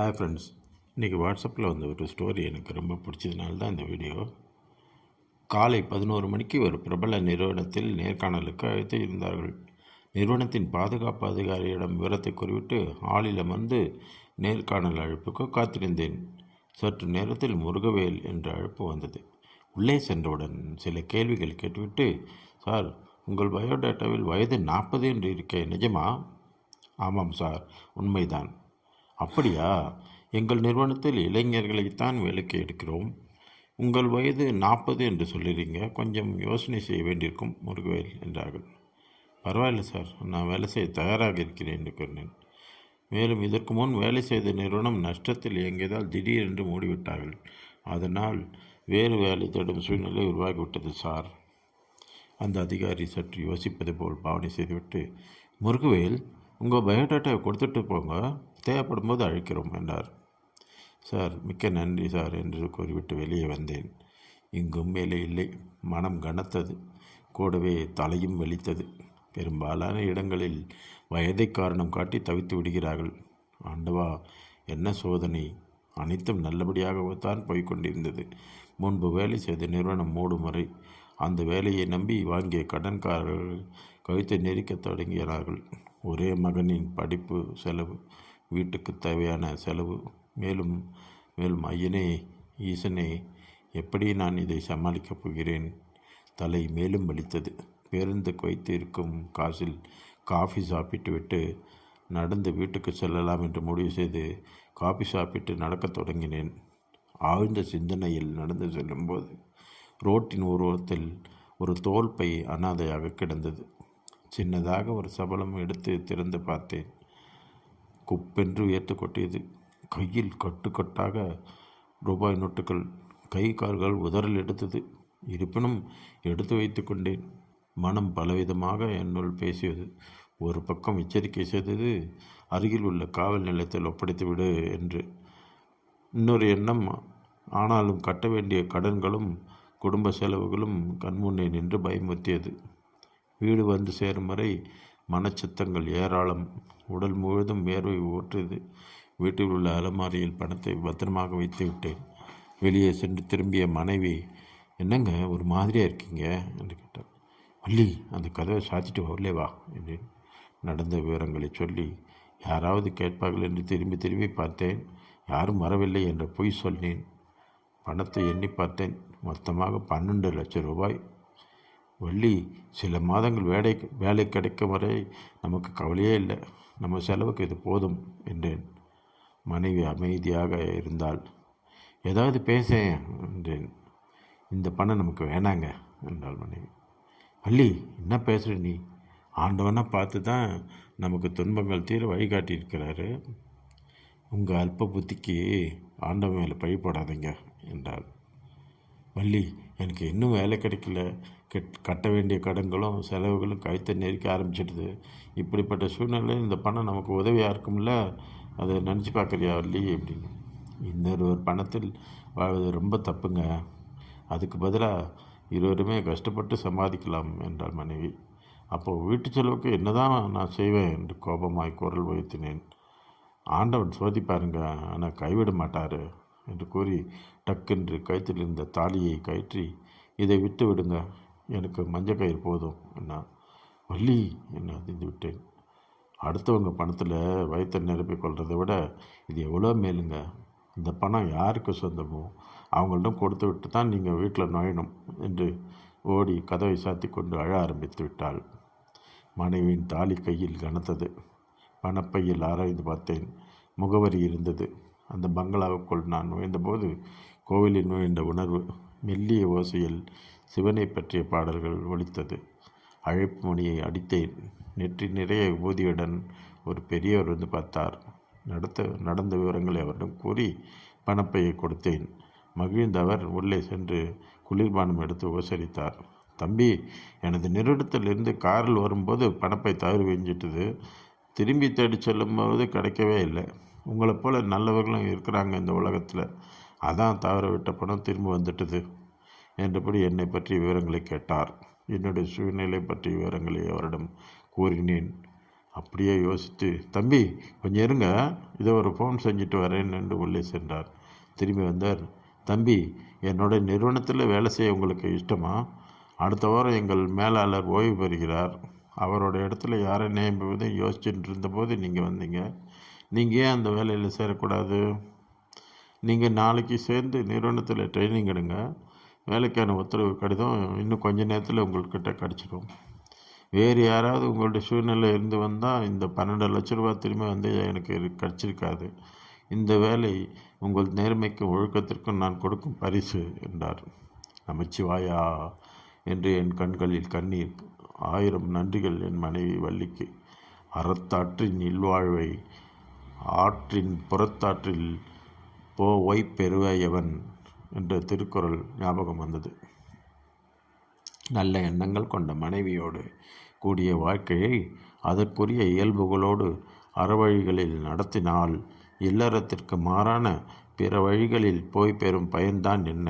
Hi friends இன்றைக்கி வாட்ஸ்அப்பில் வந்த ஒரு ஸ்டோரி எனக்கு ரொம்ப பிடிச்சதுனால தான் இந்த வீடியோ காலை பதினோரு மணிக்கு ஒரு பிரபல நிறுவனத்தில் நேர்காணலுக்கு அழைத்து இருந்தார்கள். நிறுவனத்தின் பாதுகாப்பு அதிகாரியிடம் விவரத்தை குறிவிட்டு ஆளில் அமர்ந்து நேர்காணல் அழைப்புக்கு காத்திருந்தேன். சற்று நேரத்தில் முருகவேல் என்ற அழைப்பு வந்தது. உள்ளே சென்றவுடன் சில கேள்விகள் கேட்டுவிட்டு சார் உங்கள் பயோடேட்டாவில் வயது நாற்பது என்று இருக்கேன் நிஜமா? ஆமாம் சார். உண்மைதான். அப்படியா? எங்கள் நிறுவனத்தில் இளைஞர்களைத்தான் வேலைக்கு எடுக்கிறோம். உங்கள் வயது நாற்பது என்று சொல்லிடுறீங்க. கொஞ்சம் யோசனை செய்ய வேண்டியிருக்கும். முருகவேல் என்றார்கள். பரவாயில்ல சார். நான் வேலை செய்ய தயாராக இருக்கிறேன் என்று கூறினேன். மேலும் இதற்கு முன் வேலை செய்த நிறுவனம் நஷ்டத்தில் இயங்கியதால் திடீரென்று மூடிவிட்டார்கள். அதனால் வேறு வேலை தேடும் சூழ்நிலை உருவாகிவிட்டது சார். அந்த அதிகாரி சற்று யோசிப்பது போல் பாவனை செய்துவிட்டு முருகவேல் உங்கள் பயோடேட்டாவை கொடுத்துட்டு போங்க. தேவைப்படும் போது அழைக்கிறோம் என்றார். சார் மிக்க நன்றி சார் என்று கூறிவிட்டு வெளியே வந்தேன். இங்கும் மேலே இல்லை. மனம் கனத்தது. கூடவே தலையும் வலித்தது. பெரும்பாலான இடங்களில் வயதை காரணம் காட்டி தவித்து விடுகிறார்கள். ஆண்டவா என்ன சோதனை? அனைத்தும் நல்லபடியாகத்தான் போய்கொண்டிருந்தது முன்பு வேலை செய்த நிறுவனம் மூடும் வரை அந்த வேலையை நம்பி வாங்கிய கடன்காரர்கள் கழுத்தை நெரிக்கத் தொடங்கினார்கள். ஒரே மகனின் படிப்பு செலவு வீட்டுக்கு தேவையான செலவு. மேலும் மேலும் ஐயனே ஈசனே எப்படி நான் இதை சமாளிக்கப் போகிறேன்? தலை மேலும் வலித்தது. பேருந்து குவைத்து இருக்கும் காசில் காஃபி சாப்பிட்டு விட்டு நடந்து வீட்டுக்கு செல்லலாம் என்று முடிவு செய்து காஃபி சாப்பிட்டு நடக்கத் தொடங்கினேன். ஆழ்ந்த சிந்தனையில் நடந்து செல்லும்போது ரோட்டின் ஓரத்தில் ஒரு தோல் பை அனாதையாக கிடந்தது. சின்னதாக ஒரு சபலம் எடுத்து திறந்து பார்த்தேன். குப்பென்று வியர்த்து கொட்டியது. கையில் கட்டுக்கட்டாக ரூபாய் நோட்டுகள் கை கால்கள் உதறல் எடுத்தது. இருப்பினும் எடுத்து வைத்து கொண்டேன். மனம் பலவிதமாக என்னுள் பேசியது. ஒரு பக்கம் எச்சரிக்கை செய்தது அருகில் உள்ள காவல் நிலையத்தில் ஒப்படைத்து விடு என்று. இன்னொரு எண்ணம் ஆனாலும் கட்ட வேண்டிய கடன்களும் குடும்ப செலவுகளும் கண்முன்னே நின்று பயமுறுத்தியது. வீடு வந்து சேரும் வரை மனச்சித்தங்கள் ஏராளம். உடல் முழுவதும் வேர்வை ஊற்றியது. வீட்டில் உள்ள அலமாரியில் பணத்தை பத்திரமாக வைத்து விட்டேன். வெளியே சென்று திரும்பிய மனைவி என்னங்க ஒரு மாதிரியாக இருக்கீங்க? என்று கேட்டார் வள்ளி அந்த கதவை சாத்திட்டு வரலே வா என்றேன். நடந்த விவரங்களை சொல்லி யாராவது கேட்பார்கள் என்று திரும்பி திரும்பி பார்த்தேன். யாரும் வரவில்லை என்ற பொய் சொன்னேன். பணத்தை எண்ணி பார்த்தேன். மொத்தமாக பன்னெண்டு லட்சம் ரூபாய். வள்ளி சில மாதங்கள் வேலை வேலை கிடைக்கும் வரை நமக்கு கவலையே இல்லை. நம்ம செலவுக்கு இது போதும் என்றேன். மனைவி அமைதியாக இருந்தால் ஏதாவது பேச என்றேன். இந்த பணம் நமக்கு வேணாங்க என்றாள் மனைவி. வள்ளி என்ன பேசுகிற நீ? ஆண்டவனை பார்த்து தான் நமக்கு துன்பங்கள் தீர வழிகாட்டியிருக்கிறாரு. உங்கள் அல்ப புத்திக்கு ஆண்டவன் மேலே பழிப்படாதீங்க என்றாள். வள்ளி எனக்கு இன்னும் வேலை கிடைக்கல. கட்ட வேண்டிய கடன்களும் செலவுகளும் கழுத்தை நெருக்க ஆரம்பிச்சிடுது. இப்படிப்பட்ட சூழ்நிலையில் இந்த பணம் நமக்கு உதவியாக இருக்கும்ல? அதை நினச்சி பார்க்குறியா இல்லையே அப்படின்னு. இன்னொரு ஒரு பணத்தில் வாழ்வது ரொம்ப தப்புங்க. அதுக்கு பதிலாக இருவருமே கஷ்டப்பட்டு சம்பாதிக்கலாம் என்றாள் மனைவி. அப்போது வீட்டு செலவுக்கு என்னதான் நான் செய்வேன் என்று கோபமாய் குரல் உயர்த்தினேன். ஆண்டவன் சோதிப்பாருங்க ஆனால் கைவிட மாட்டார் என்று கூறி டக்கென்று கழுத்தில் இருந்த தாலியை கயிற்றி இதை விட்டு விடுங்க எனக்கு மஞ்சள் கயிறு போதும் என்ன வள்ளி என்ன அதிர்ந்து விட்டேன். அடுத்தவங்க பணத்தில் வயிற்று நிரப்பி கொள்றதை விட இது எவ்வளோ மேலுங்க? இந்த பணம் யாருக்கு சொந்தமோ? அவங்கள்ட்ட கொடுத்து விட்டு தான் நீங்கள் வீட்டில் நுழையணும் என்று ஓடி கதவை சாத்தி கொண்டு அழ ஆரம்பித்து விட்டாள். மனைவியின் தாலி கையில் கனத்தது. பணப்பையில் ஆராய்ந்து பார்த்தேன். முகவரி இருந்தது. அந்த பங்களாவுக்குள் நான் நுழைந்தபோது கோவிலில் நுழைந்த உணர்வு மெல்லிய ஓசையில் சிவனை பற்றிய பாடல்கள் ஒலித்தது. அழைப்பு மணியை அடித்தேன். நெற்றி நிறைய விபூதியுடன் ஒரு பெரியவர் வந்து பார்த்தார். நடத்த நடந்த விவரங்களை அவரிடம் கூறி பணப்பையை கொடுத்தேன். மகிழ்ந்த அவர் உள்ளே சென்று குளிர்பானம் எடுத்து உபசரித்தார். தம்பி எனது நிறுவனத்திலிருந்து காரில் வரும்போது பணப்பை தவறு வெஞ்சிட்டது திரும்பி தேடி செல்லும்போது கிடைக்கவே இல்லை. உங்களைப் போல நல்லவர்களும் இருக்கிறாங்க இந்த உலகத்தில். அதான் தவற விட்ட பணம் திரும்ப வந்துட்டது. என்றபடி என்னை பற்றிய விவரங்களை கேட்டார். என்னுடைய சூழ்நிலை பற்றிய விவரங்களை அவரிடம் கூறினேன். அப்படியே யோசித்து தம்பி கொஞ்சம் இருங்க. இதை ஒரு ஃபோன் செஞ்சுட்டு வரேன் என்று உள்ளே சென்றார். திரும்பி வந்தார். தம்பி என்னோட நிறுவனத்தில் வேலை செய்ய உங்களுக்கு இஷ்டமா? அடுத்த வாரம் எங்கள் மேலாளர் ஓய்வு பெறுகிறார். அவரோட இடத்துல யாரை நியமிப்பதை யோசிச்சுட்டு இருந்தபோது நீங்கள் வந்தீங்க. நீங்கள் ஏன் அந்த வேலையில் சேரக்கூடாது? நீங்கள் நாளைக்கு சேர்ந்து நிறுவனத்தில் ட்ரைனிங் எடுங்க. வேலைக்கான உத்தரவு கடிதம் இன்னும் கொஞ்ச நேரத்தில் உங்கள்கிட்ட கிடச்சிடும் வேறு யாராவது உங்களுடைய சூழ்நிலை இருந்து வந்தால் இந்த பன்னெண்டு லட்ச ரூபா திரும்பி வந்து எனக்கு கிடச்சிருக்காது. இந்த வேலை உங்கள் நேர்மைக்கும் ஒழுக்கத்திற்கும் நான் கொடுக்கும் பரிசு என்றார். நமச்சிவாயா என்று என் கண்களில் கண்ணீர். ஆயிரம் நன்றிகள் என் மனைவி வள்ளிக்கு. அறத்தாற்றின் இல்வாழ்வை ஆற்றின் புறத்தாற்றில் போய் பெறுவையவன் என்ற திருக்குறள் ஞாபகம் வந்தது. நல்ல எண்ணங்கள் கொண்ட மனைவியோடு கூடிய வாழ்க்கையை அதற்குரிய இயல்புகளோடு அறவழிகளில் நடத்தினால் இல்லறத்திற்கு மாறான பிற வழிகளில் போய் பெறும் பயன்தான் என்ன?